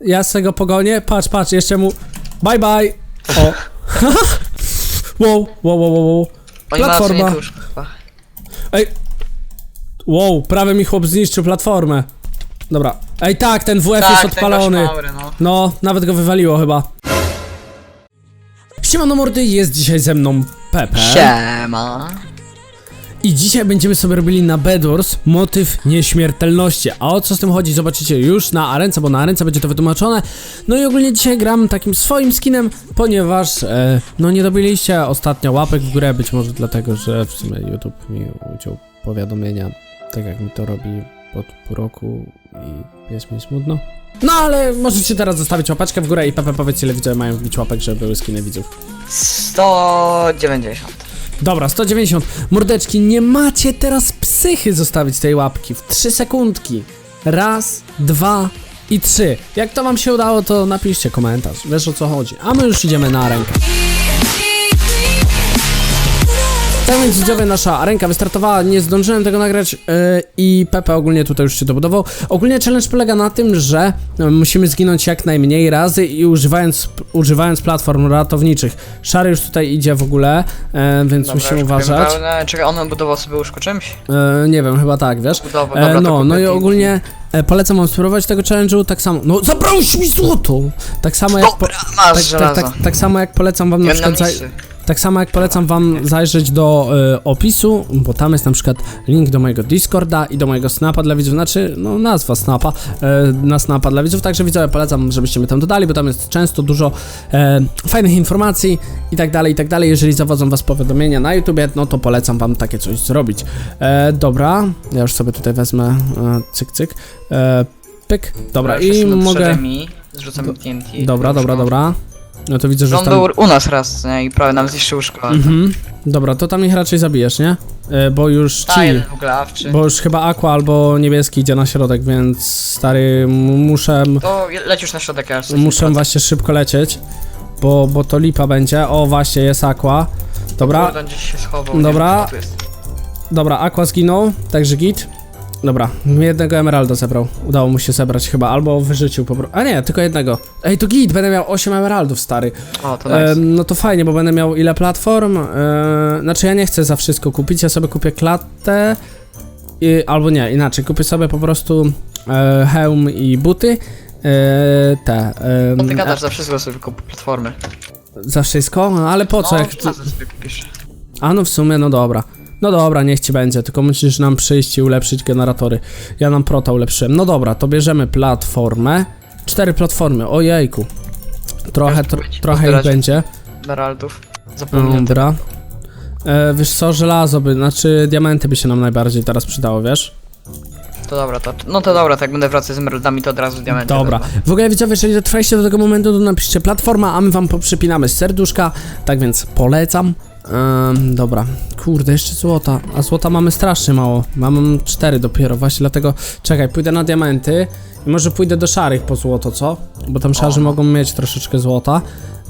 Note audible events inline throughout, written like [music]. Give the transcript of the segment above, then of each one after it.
Ja z tego pogonię. Patrz, patrz, jeszcze mu. Bye bye. O. [laughs] wow, wow, wow, wow, wow. Oni mają Platforma. Ej. Wow, prawie mi chłop zniszczył platformę. Dobra. Ej, tak, ten WF jest ten odpalony. gość maury, no. No, nawet go wywaliło chyba. Siemano mordy, jest dzisiaj ze mną Pepe. Siema. I dzisiaj będziemy sobie robili na Bedwars motyw nieśmiertelności. A o co z tym chodzi zobaczycie już na arence, bo na arence będzie to wytłumaczone. No i ogólnie dzisiaj gram takim swoim skinem, ponieważ e, no nie dobiliście ostatnio łapek w górę, być może dlatego, że w sumie YouTube mi uciął powiadomienia, tak jak mi to robi pod pół roku i jest mi smutno. No ale możecie teraz zostawić łapeczkę w górę i Pepe powiedz ile widzowie mają wbić łapek, żeby były skiny widzów. 190. Dobra, 190. Mordeczki, nie macie teraz psychy zostawić tej łapki w 3 sekundki. Raz, dwa i trzy. Jak to wam się udało, to napiszcie komentarz. Wiesz o co chodzi. A my już idziemy na rękę. Tak więc widzowie, nasza ręka wystartowała, nie zdążyłem tego nagrać yy, i Pepe ogólnie tutaj już się dobudował. Ogólnie challenge polega na tym, że yy, musimy zginąć jak najmniej razy i używając, używając platform ratowniczych. Szary już tutaj idzie w ogóle, yy, więc Dobra, musimy już uważać. Pełne. Czekaj, on budował sobie łóżko czymś? E, nie wiem, chyba tak, wiesz? Budował, E, dobra, to no, kupię no i ogólnie e, polecam wam spróbować tego challenge'u tak samo. No, zabrałeś mi złoto! Tak samo jak. Po, Dobra, masz tak, tak, żelazo. tak, tak samo jak polecam wam na Ja przykład. misy. Tak samo jak polecam wam zajrzeć do e, opisu, bo tam jest na przykład link do mojego Discorda i do mojego Snapa dla widzów, znaczy, no nazwa Snapa, e, na Snapa dla widzów, także widzowie polecam, żebyście mnie tam dodali, bo tam jest często dużo e, fajnych informacji i tak dalej, i tak dalej. Jeżeli zawodzą was powiadomienia na YouTubie, no to polecam wam takie coś zrobić. E, dobra, ja już sobie tutaj wezmę e, cyk, cyk, e, pyk, dobra i mogę, przede mi. Zrzucam TNT. dobra, dobra, dobra. No to widzę, że On już tam... był u nas raz nie? i prawie nam zniszczył łóżko. Mhm. Dobra, to tam ich raczej zabijesz, nie? E, bo już Ta, ci, jeden w ogóle awczy. bo już chyba Aqua albo niebieski idzie na środek, więc stary, m- muszę, To lecisz na środek, ja już coś muszę nie właśnie szybko lecieć, bo, bo to lipa będzie. O, właśnie, jest Aqua. Dobra, Kurde, gdzieś się schował. Dobra. Nie wiem, co tu jest. dobra, Aqua zginął, także git. Dobra, jednego emeralda zebrał. Udało mu się zebrać chyba, albo wyrzucił po prostu. A nie, tylko jednego. Ej, to git, będę miał 8 emeraldów, stary. O, to nice. E, no to fajnie, bo będę miał ile platform. E, znaczy ja nie chcę za wszystko kupić, ja sobie kupię klatę. I, albo nie, inaczej, kupię sobie po prostu e, hełm i buty. E, te. E, No ty gadasz za wszystko sobie kup platformy. za wszystko? No, ale po co? No, Jak klasę sobie kupisz. a no w sumie, no dobra. No dobra, niech ci będzie, tylko musisz nam przyjść i ulepszyć generatory. Ja nam prota ulepszyłem. No dobra, to bierzemy platformę. Cztery platformy, ojejku. Trochę, tro, trochę ich będzie. Emeraldów. Zapomniałem. Dobra. E, wiesz co, żelazo by, znaczy diamenty by się nam najbardziej teraz przydało, wiesz? To dobra, to, no to dobra, tak będę wracać z emeraldami, to od razu diamenty Dobra. wezmę. W ogóle widzowie, jeżeli dotrwaliście do tego momentu, to napiszcie platforma, a my wam poprzypinamy serduszka, tak więc polecam. Ehm, dobra, kurde, jeszcze złota, a złota mamy strasznie mało, mam cztery dopiero, właśnie dlatego, czekaj, pójdę na diamenty i może pójdę do szarych po złoto, co? Bo tam szarzy mogą mieć troszeczkę złota.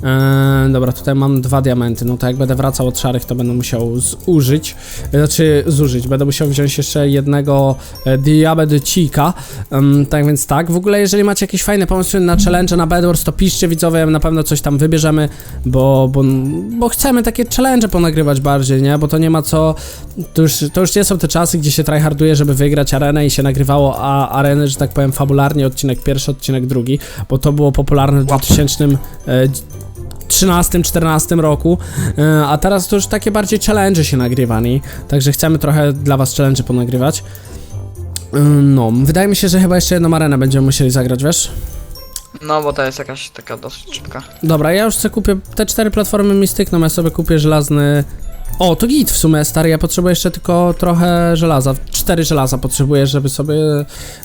Eee, dobra, tutaj mam dwa diamenty, no to jak będę wracał od szarych, to będę musiał zużyć, znaczy zużyć, będę musiał wziąć jeszcze jednego e, diabedcika, um, tak więc tak, w ogóle jeżeli macie jakieś fajne pomysły na challenge, na Bedwars, to piszcie widzowie, na pewno coś tam wybierzemy, bo, bo, bo chcemy takie challenge ponagrywać bardziej, nie, bo to nie ma co, to już, to już nie są te czasy, gdzie się tryharduje, żeby wygrać arenę i się nagrywało a areny, że tak powiem, fabularnie, odcinek pierwszy, odcinek drugi, bo to było popularne w 2000 e, 13-14 roku, e, a teraz to już takie bardziej challenge się nagrywani, także chcemy trochę dla was challenge ponagrywać. E, No, wydaje mi się, że chyba jeszcze jedną arenę będziemy musieli zagrać, wiesz? No bo to jest jakaś taka dosyć szybka. Dobra, ja już sobie kupię, te cztery platformy mi stykną, ja sobie kupię żelazny... O, to git w sumie, stary, ja potrzebuję jeszcze tylko trochę żelaza, cztery żelaza potrzebuję, żeby sobie...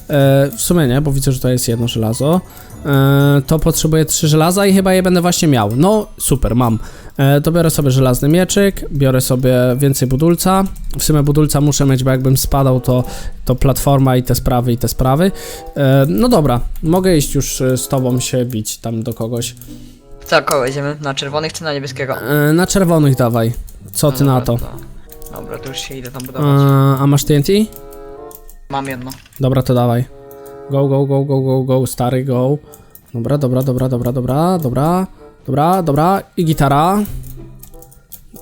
E, w sumie nie, bo widzę, że to jest jedno żelazo. E, to potrzebuję trzy żelaza i chyba je będę właśnie miał. No, super, mam. E, to biorę sobie żelazny mieczyk, biorę sobie więcej budulca. W sumie budulca muszę mieć, bo jakbym spadał, to, to platforma i te sprawy, i te sprawy. E, no dobra, mogę iść już e, z tobą się bić tam do kogoś. Co, kogo idziemy? Na czerwonych czy na niebieskiego? E, na czerwonych dawaj. Co ty na to? Dobra, to już się idę tam budować. a masz TNT? Mam jedno. Dobra, to dawaj. Go, go, go, go, go, go, stary, go. Dobra, dobra, dobra, dobra, dobra, dobra, dobra, dobra i gitara.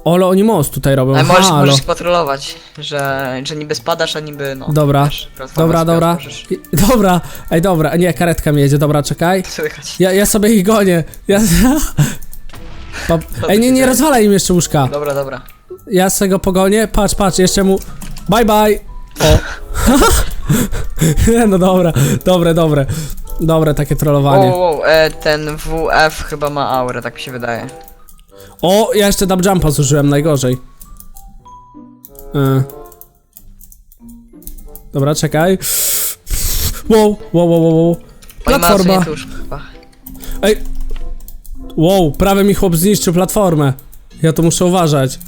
Ole, oni most tutaj robią, Ale możesz, halo. możesz kontrolować, że, że niby spadasz, a niby no. Dobra, wiesz, dobra, dobra. I- dobra, ej, dobra, nie, karetka mi jedzie, dobra, czekaj. Słychać. Ja, ja sobie ich gonię, ja... [laughs] Ej, nie, nie rozwalaj im jeszcze łóżka. Dobra, dobra. Ja z tego pogonię, patrz, patrz, jeszcze mu... Bye, bye! O! [laughs] No dobra, dobre, dobre. Dobre takie trollowanie. Wow, wow, e, ten WF chyba ma aurę, tak mi się wydaje. O, ja jeszcze dub jumpa zużyłem, najgorzej. E. Dobra, czekaj. Wow, wow, wow, wow, wow. Oni mają Platforma. sobie tuż chyba. Ej. Wow, prawie mi chłop zniszczył platformę. Ja to muszę uważać.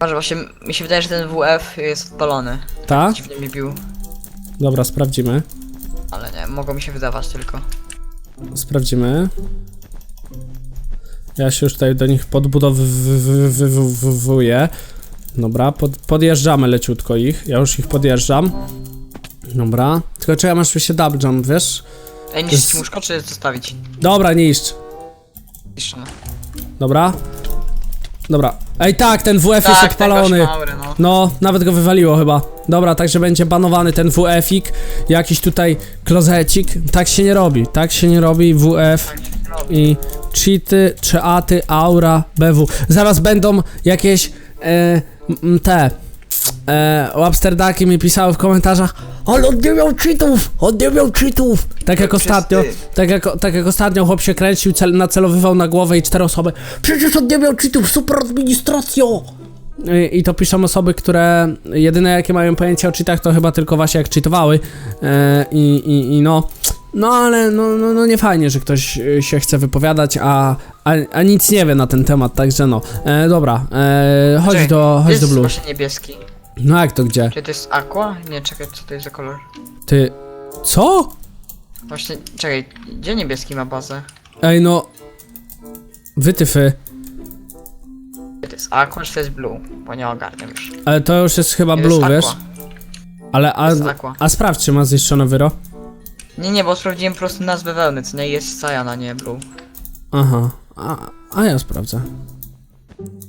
Może właśnie, mi się wydaje, że ten WF jest odpalony. Tak? Dziwnie mi bił. Dobra, sprawdzimy. Ale nie, mogło mi się wydawać tylko. Sprawdzimy. Ja się już tutaj do nich podbudowywuję. Dobra, pod, podjeżdżamy leciutko ich. Ja już ich podjeżdżam. Dobra. Tylko czekam aż mi się double jump, wiesz? Ej, jest- niszczyć łóżko, czy zostawić? Dobra, niszcz. Niszczone. Dobra. Dobra. Ej, tak, ten WF jest Tak, ten odpalony. gość ma aurę, no. No, nawet go wywaliło chyba. Dobra, także będzie banowany ten WF-ik. Jakiś tutaj klozecik. Tak się nie robi. Tak się nie robi WF. Tak i cheaty, cheaty, aura, BW. Zaraz będą jakieś e, m, te e, Websterdaki mi pisały w komentarzach ale on nie miał cheatów, on nie miał cheatów. Tak jak ostatnio, tak jak, tak jak ostatnio chłop się kręcił, cel, nacelowywał na głowę i cztery osoby przecież on nie miał cheatów, super administracjo. I, I to piszą osoby, które jedyne jakie mają pojęcie o cheatach to chyba tylko właśnie jak cheatowały e, i, i, i no no ale no, no, no nie fajnie, że ktoś e, się chce wypowiadać, a, a, a nic nie wie na ten temat, także no. E, dobra, e, chodź do, chodź do jest Blue. właśnie niebieski. No jak to gdzie? Czy to jest aqua? Nie, czekaj, co to jest za kolor? Ty, co? Właśnie, czekaj, gdzie niebieski ma bazę? Ej no, wytyfy, Czy to jest aqua, czy to jest blue? Bo nie ogarniam już. ale to już jest chyba To Blue, jest wiesz? aqua. Ale, a, jest aqua. a sprawdź, czy ma zniszczone wyro? Nie, nie, bo sprawdziłem po prostu nazwę wełny, co nie jest cyan, a nie blue. Aha, a, a ja sprawdzę.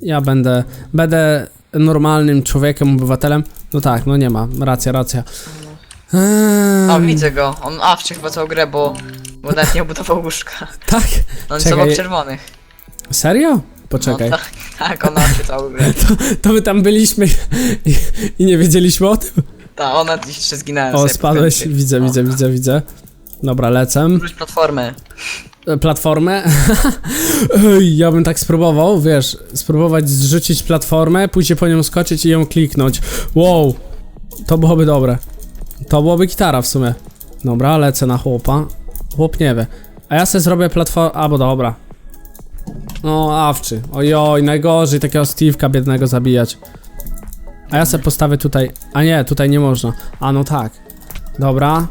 Ja będę, będę normalnym człowiekiem, obywatelem. No tak, no nie ma, racja, racja. Eee, A, widzę go. On awczy chyba całą grę, bo, bo nawet nie obudował łóżka. [laughs] Tak? On jest Czekaj, obok czerwonych. Serio? Poczekaj. No, tak, [laughs] tak, on awczy całą grę. [laughs] To my tam byliśmy i, i nie wiedzieliśmy o tym? Ta, ona jeszcze zginęła. O, sobie spadłeś, widzę, O. widzę, widzę, widzę. Dobra, lecę. Wróć platformę. Platformę. [laughs] Ja bym tak spróbował, wiesz, spróbować zrzucić platformę, później po nią skoczyć i ją kliknąć. Wow, to byłoby dobre. To byłoby gitara w sumie. Dobra, lecę na chłopa. Chłop nie wie. A ja sobie zrobię platformę, bo dobra. No, awczy. Ojoj, najgorzej takiego Steve'ka biednego zabijać. A ja sobie postawię tutaj. A nie, tutaj nie można. A no tak. Dobra.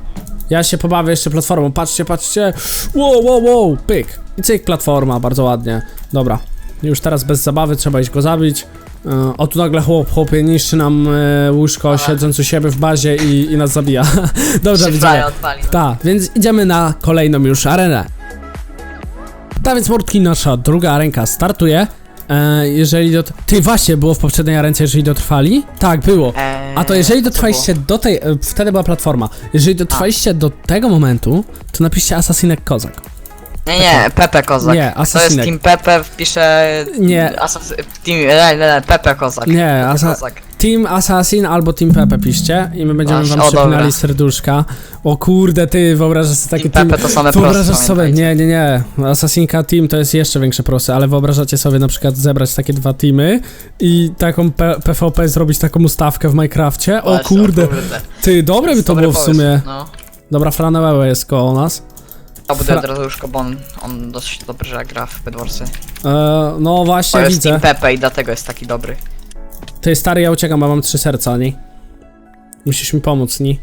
Ja się pobawię jeszcze platformą. Patrzcie, patrzcie. Wow, wow, wow. Pyk. I cyk, platforma, bardzo ładnie. Dobra. Już teraz bez zabawy trzeba iść go zabić. E, o tu nagle chłop, chłopie niszczy nam e, łóżko Aha. siedząc u siebie w bazie i, i nas zabija. [laughs] Dobrze, fraja odpali. Tak, więc idziemy na kolejną już arenę. Tak więc Mordki, nasza druga ręka startuje. E, jeżeli do... Ty właśnie, było w poprzedniej arence, jeżeli dotrwali? Tak, było. Eee, A to jeżeli co było? dotrwaliście do tej... e, Wtedy była platforma. Jeżeli dotrwaliście do tego momentu, to napiszcie Asasinek Kozak. Nie, nie, Pepe Kozak. Nie, To jest Asasinek. Team Pepe, wpiszę... Nie. Asas... Team... Pepe Kozak. Nie, Pepe asa- Kozak. Team Assassin albo Team Pepe piszcie i my będziemy wam o, dobra. przypinali serduszka. O kurde, ty wyobrażasz sobie takie Team Pepe to same Wyobrażasz prosy, sobie, pamiętajcie. nie, nie, nie. Assassinka Team to jest jeszcze większe prosy, ale wyobrażacie sobie na przykład zebrać takie dwa teamy i taką P PvP zrobić taką ustawkę w Minecrafcie? O kurde, ty, dobre by to Dobry było w pomysł, sumie. No. Dobra, Franewełe jest koło nas. A buduję Fra- od razu łóżko, bo on, on dość dobrze gra w Bedwarsy. E, no To właśnie, jest widzę. Team Pepe i dlatego jest taki dobry. Ty, stary, ja uciekam, bo mam trzy serca, nie? Musisz mi pomóc, nie?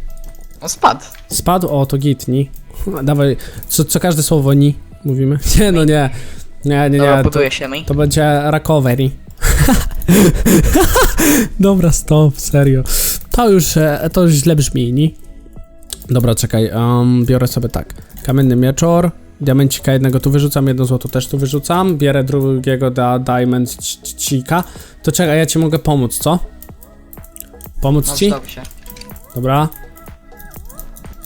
On spadł. Spadł? O, to git, ni. [laughs] Dawaj, co, co każde słowo ni mówimy? [laughs] Nie, no nie. Nie, nie, Dobra, nie. To, buduje się mi. to będzie recovery. [laughs] Dobra, stop, serio. To już, e, to już źle brzmi, ni? Dobra, czekaj, biorę sobie tak. Kamienny mieczor, Diamencika jednego tu wyrzucam, jedno złoto też tu wyrzucam. Bierę drugiego da diamencika. To czekaj, ja ci mogę pomóc, co? Pomóc No ci? się. Dobra.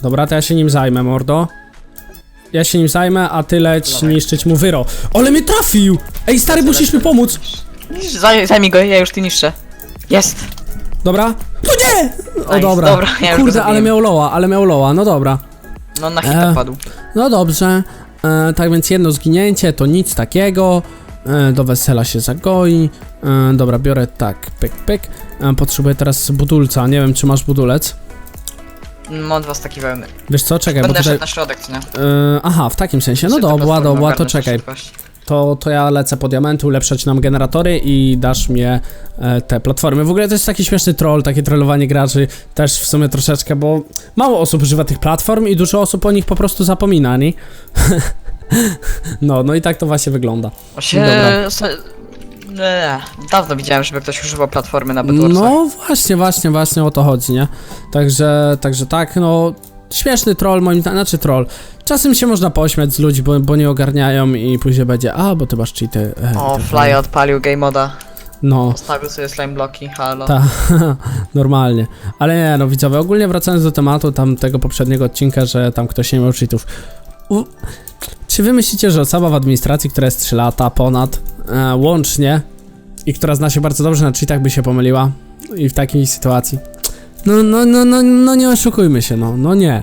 Dobra, to ja się nim zajmę, mordo. Ja się nim zajmę, a ty leć Dawaj. niszczyć mu wyro. Ale mnie trafił! Ej, stary, musisz mi pomóc! Zaj, zajmij go, ja już ty niszczę. Jest! Dobra? No nie! O Nice, dobra. dobra, ja już go Kurde, ale zabiłem. miał loła, ale miał loła, no dobra. No na hita E. padł. No dobrze. E, tak więc jedno zginięcie to nic takiego. E, do wesela się zagoi. E, dobra, biorę tak, pyk, pyk. E, potrzebuję teraz budulca. Nie wiem, czy masz budulec. Mam dwa staki wełny. Wiesz co, czekaj, bo Będę tutaj... szedł na środek, co nie? E, aha, w takim sensie. No dobra, dobra, to ogarnę czekaj. szybkość. To, to ja lecę po diamenty, ulepszać nam generatory i dasz mnie e, te platformy. W ogóle to jest taki śmieszny troll, takie trollowanie graczy też w sumie troszeczkę, bo mało osób używa tych platform i dużo osób o nich po prostu zapomina, nie? [laughs] no, no i tak to właśnie wygląda. Właśnie... Dobra. se- Nie, dawno widziałem, żeby ktoś używał platformy na Bedwarsach. No właśnie, właśnie, właśnie o to chodzi, nie? Także, także tak, no śmieszny troll moim zdaniem, znaczy troll. Czasem się można pośmiać z ludzi, bo, bo nie ogarniają i później będzie, a, bo ty masz cheaty. E, O, tak Fly dalej. odpalił game moda. No, Postawił sobie slime bloki, halo. Tak, [laughs] normalnie. Ale nie, no widzowie, ogólnie wracając do tematu tam tego poprzedniego odcinka, że tam ktoś nie miał cheatów. U... Czy wy myślicie, że osoba w administracji, która jest 3 lata ponad, e, łącznie i która zna się bardzo dobrze na cheatach, by się pomyliła? I w takiej sytuacji? No, no, no, no, no nie oszukujmy się, no, no nie.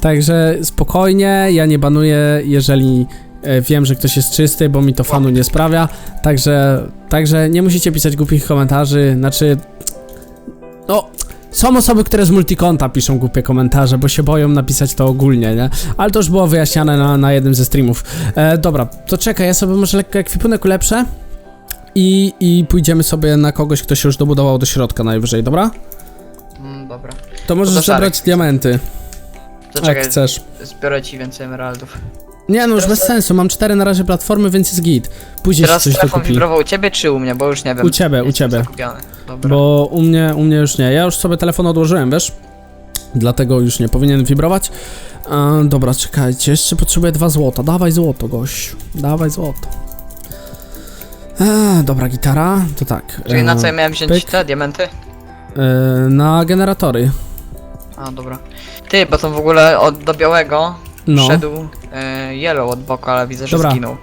Także spokojnie, ja nie banuję, jeżeli e, wiem, że ktoś jest czysty, bo mi to fanu nie sprawia. Także, także nie musicie pisać głupich komentarzy, znaczy... No, są osoby, które z multikonta piszą głupie komentarze, bo się boją napisać to ogólnie, nie? Ale to już było wyjaśniane na, na jednym ze streamów. E, dobra, to czekaj, ja sobie może lekko ekwipunek ulepszę i, i pójdziemy sobie na kogoś, kto się już dobudował do środka najwyżej, dobra? Mm, dobra. To możesz to szarek. zebrać diamenty, To jak chcesz. zbiorę ci więcej emeraldów. Nie no, już Teraz- bez sensu, mam cztery na razie platformy, więc jest git. Później się Teraz coś telefon dokupi. wibrował u ciebie czy u mnie, bo już nie wiem. U ciebie, u Jestem ciebie. zagubiony. Dobra. Bo u mnie, u mnie już nie. Ja już sobie telefon odłożyłem, wiesz? Dlatego już nie powinien wibrować. E, dobra, czekajcie, jeszcze potrzebuję dwa złota. Dawaj złoto, gościu. Dawaj złoto. E, dobra, gitara, to tak. Czyli na co ja e, miałem wziąć pyk. te diamenty? e, na generatory. A, dobra. Ty, bo to w ogóle od, do białego No, szedł e, yellow od boku, ale widzę, że Dobra. zginął.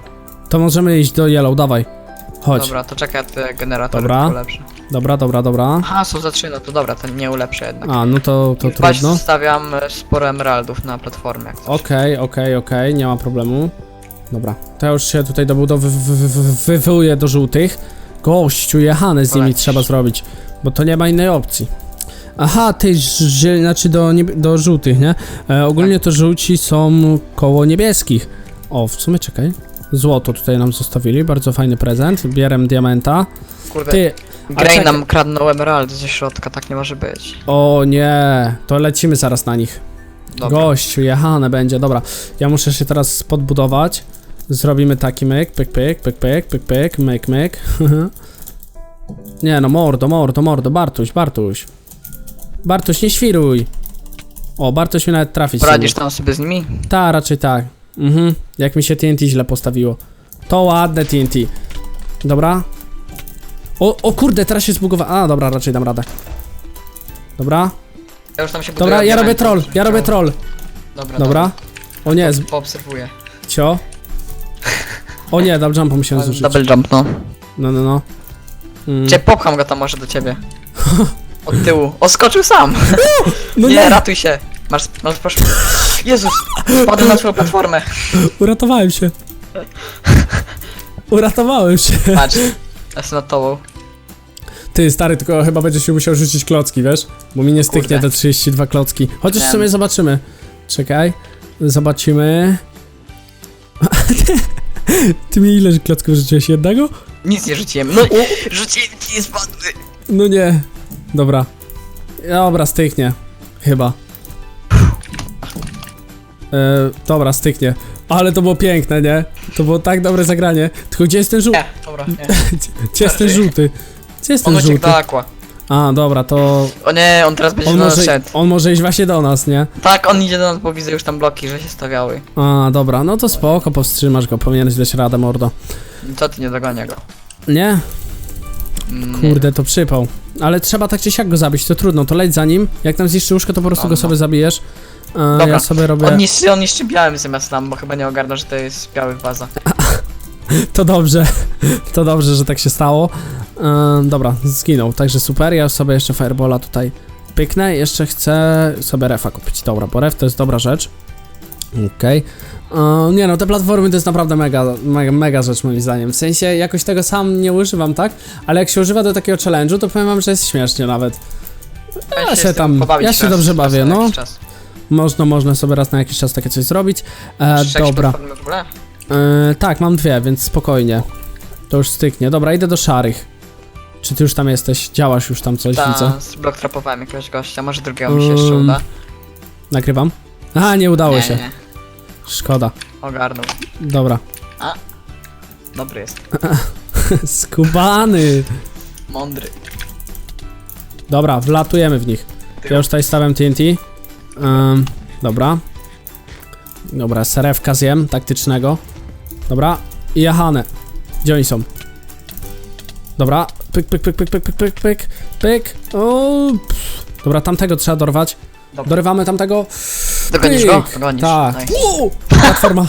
to możemy iść do yellow, dawaj. Chodź. Dobra, to czekaj, te generatory Dobra. ulepszę. Dobra, dobra, dobra. Aha, są za trzy, no to dobra, to nie ulepszę jednak. A, no to, to trudno. stawiam e, sporo emeraldów na platformie. jak coś. Okej, okej, okej, nie ma problemu. Dobra, to ja już się tutaj dobudowywuję do żółtych. Gościu, jechane z nimi Polecisz. trzeba zrobić, bo to nie ma innej opcji. Aha, ty, ż- znaczy do, niebie- do żółtych, nie? E, ogólnie to żółci są koło niebieskich. O, w sumie czekaj. Złoto tutaj nam zostawili, bardzo fajny prezent. Bierem diamenta. Kurde, Ty, a Grey czekaj. nam kradnął emeraldy ze środka, tak nie może być. o nie, to lecimy zaraz na nich. Dobra. Gościu, jechane będzie, dobra. Ja muszę się teraz podbudować. Zrobimy taki myk, pyk, pyk, pyk, pyk, pyk, pyk, myk, myk. [laughs] nie no, mordo, mordo, mordo, Bartuś, Bartuś. Bartuś, nie świruj. O, Bartuś mi nawet trafić. Poradzisz tam sobie z nimi? Ta, raczej tak. Mhm, jak mi się TNT źle postawiło. To ładne TNT. Dobra. O, o kurde, teraz się zbugowa... A, dobra, raczej dam radę. Dobra, Ja już tam się buduję dobra, ja robię diamenty, troll, ja robię troll. Dobra, Dobra. O nie, z... Poobserwuję. Cio. O nie, double jumpa musiałem zużyć. Double jump, no. No, no, no. Mm. Cię popcham go tam może do ciebie. [laughs] Od tyłu. O, skoczył sam! [laughs] No nie, nie, ratuj się! Masz, masz, proszę. Jezus! Wpadłem na twoją platformę. uratowałem się. Uratowałem się. Patrz. [laughs] Jestem nad tobą. Ty, stary, tylko chyba będziesz się musiał rzucić klocki, wiesz? Bo mi nie styknie te 32 klocki. Chociaż Wiem. sumie zobaczymy. Czekaj. Zobaczymy. [laughs] Ty mi ile klocków rzuciłeś? Jednego? Nic nie rzuciłem. No, rzuciłem ci nie spadły. No nie. Dobra. Dobra, styknie. Chyba. E, dobra, styknie. Ale to było piękne, nie? To było tak dobre zagranie. Tylko gdzie jest ten żółty? Nie, dobra, nie. [laughs] Gdzie jest ten żółty? Gdzie jest On ten uciekł żółty? do aqua. A, dobra, to O nie, on teraz będzie on do nas może, szedł. on może iść właśnie do nas, nie? Tak, on idzie do nas, bo widzę już tam bloki, że się stawiały. A, dobra, no to spoko, powstrzymasz go, powinieneś dać radę, mordo. Co ty nie dogania go? Nie? Mm, Kurde, to przypał. Ale trzeba tak czy siak go zabić, to trudno, to leć za nim. Jak tam zniszczy łóżko, to po prostu go sobie zabijesz. E, Dobra. ja sobie robię... On niszczy, on niszczy białym zamiast nam, bo chyba nie ogarnął, że to jest biały waza. [laughs] To dobrze, [laughs] to dobrze, że tak się stało. E, dobra, zginął, także super. Ja sobie jeszcze Firebola tutaj pyknę. Jeszcze chcę sobie refa kupić. Dobra, bo ref to jest dobra rzecz. Okej. E, Nie no, te platformy to jest naprawdę mega, mega, mega rzecz moim zdaniem. W sensie, jakoś tego sam nie używam, tak? Ale jak się używa do takiego challenge'u, to powiem wam, że jest śmiesznie nawet. Ja się tam- ja się dobrze bawię, no. Można, można sobie raz na jakiś czas takie coś zrobić. E, dobra. E, tak, mam dwie, więc spokojnie. To już styknie. Dobra, idę do szarych. Czy ty już tam jesteś? Działasz już tam coś, widzę. Ta, z blok trapowałem jakiegoś gościa, może drugiego mi się jeszcze uda. Nagrywam. Aha, nie udało nie, się. nie, Szkoda. ogarnął. Dobra. Dobry jest. [laughs] Skubany. Mądry. Dobra, wlatujemy w nich. Ja już tutaj stawiam TNT. Ym, dobra. Dobra, serewka zjem, taktycznego. Dobra. I jahane. Gdzie oni są? Dobra. Pyk, pyk, pyk, pyk, pyk, pyk, pyk, pyk, pyk. O, pff. Dobra, tamtego trzeba dorwać. Dobra. Dorywamy tamtego. Dogonisz Pyk. go? Dogonisz. Tak. Nice. Wow, platforma.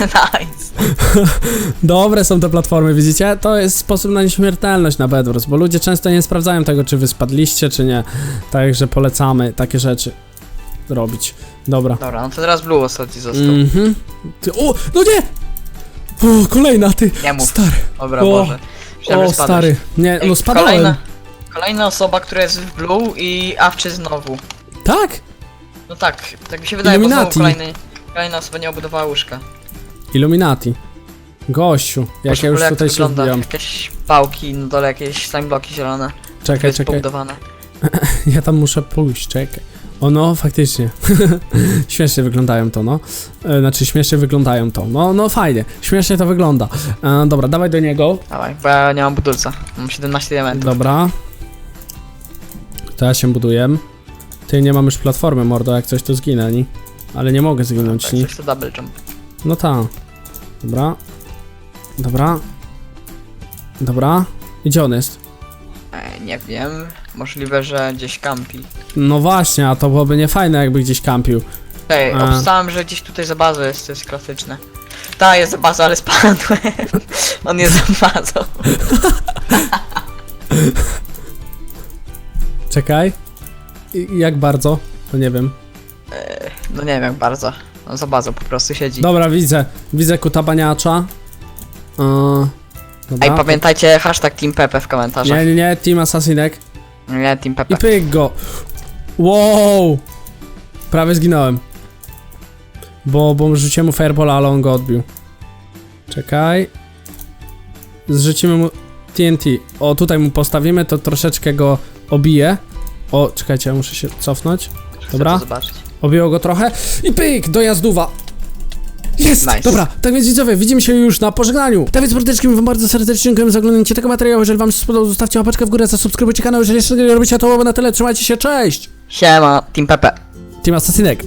nice. [laughs] [laughs] Dobre są te platformy, widzicie? To jest sposób na nieśmiertelność na Bedwars, bo ludzie często nie sprawdzają tego, czy wy spadliście, czy nie. Także polecamy takie rzeczy robić. Dobra. Dobra, no to teraz Blue ostatni został. Mhm. Ty, o, no nie! O, kolejna, ty. Nie mów. Stary. Dobra, o, Boże. Myślałem, O, że spadłeś. stary. Nie, Ej, no spadałem. Kolejna, kolejna osoba, która jest w Blue i Awczy znowu. Tak? No tak, tak mi się wydaje, bo Illuminati. znowu kolejny, kolejna osoba nie obudowała łóżka. Illuminati. Gościu, jak Boże, ja już ogóle tutaj się wygląda? wbijam. Jakieś pałki na dole, jakieś slime bloki zielone. Czekaj, jest czekaj. pobudowane. [laughs] Ja tam muszę pójść, czekaj. O no, faktycznie. [laughs] śmiesznie wyglądają to, no. E, Znaczy, śmiesznie wyglądają to. No, no fajnie. Śmiesznie to wygląda. E, dobra, dawaj do niego. Dawaj, bo ja nie mam budulca. Mam 17 diamentów. Dobra. To ja się buduję. Ty, nie mam już platformy, mordo, jak coś to zginę, ni. Ale nie mogę zginąć, Tak, ni. to double jump. No ta. Dobra. Dobra. Dobra. Gdzie on jest? E, nie wiem, możliwe, że gdzieś kampi. No właśnie, a to byłoby niefajne, jakby gdzieś kampił. Ej, A. obstałem, że gdzieś tutaj za bazą jest, to jest klasyczne. Ta, jest za bazą, ale spadłem. [laughs] On jest za bazą. [laughs] Czekaj. I, jak bardzo? To nie wiem. No nie wiem jak bardzo. On za bazą po prostu siedzi. Dobra, widzę. Widzę kutabaniacza. Yy, dobra. Ej, pamiętajcie hashtag Team Pepe w komentarzach. Nie, nie, nie, Team Assassinek. Nie, Team I Pepe. pyk go. Wow! Prawie zginąłem. Bo, bo rzuciłem mu fireballa, ale on go odbił. Czekaj. Zrzucimy mu TNT. O, tutaj mu postawimy, to troszeczkę go obije. O, czekajcie, ja muszę się cofnąć. Chcę dobra. to zobaczyć. Obiło go trochę. I pyk! Dojazduwa! Jest! Nice. Dobra, tak więc widzowie, widzimy się już na pożegnaniu. Tak więc mordeczki, my wam bardzo serdecznie dziękujemy za oglądanie tego materiału. Jeżeli wam się spodobał, zostawcie łapeczkę w górę, zasubskrybujcie kanał. Jeżeli jeszcze nie robicie, to było na tyle. Trzymajcie się, cześć! Siema, Team Pepe. Team Assassinek.